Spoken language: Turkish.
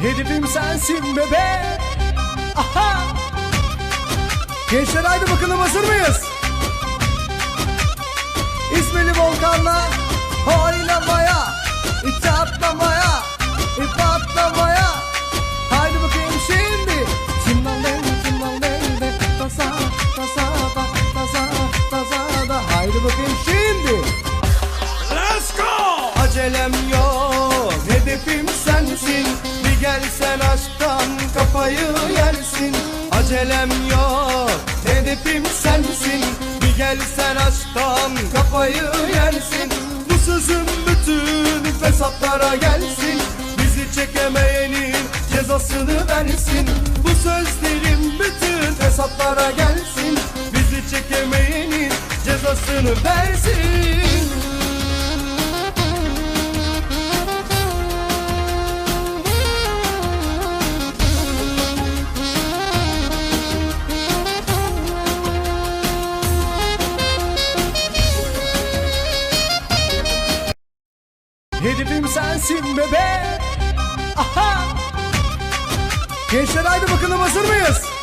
Hedefim sensin bebe. Aha! Gençler haydi bakalım hazır mıyız? İzmili Volkan'la oynamaya İçe atlamaya ip atlamaya Haydi bakayım şimdi. Çimdan del de Tasa tasa da tasa tasa da. Haydi bakayım şimdi. Let's go! Acelem yok. Hedefim sensin Bir gelsen aşktan kafayı yersin. Acelem yok Hedefim sensin. Bir gelsen aşktan kafayı yersin. Bu sözüm bütün fesatlara gelsin. Bizi çekemeyenin cezasını versin. Bu sözlerim bütün fesatlara gelsin Hedefim sensin bebe Aha Gençler haydi bakalım hazır mıyız?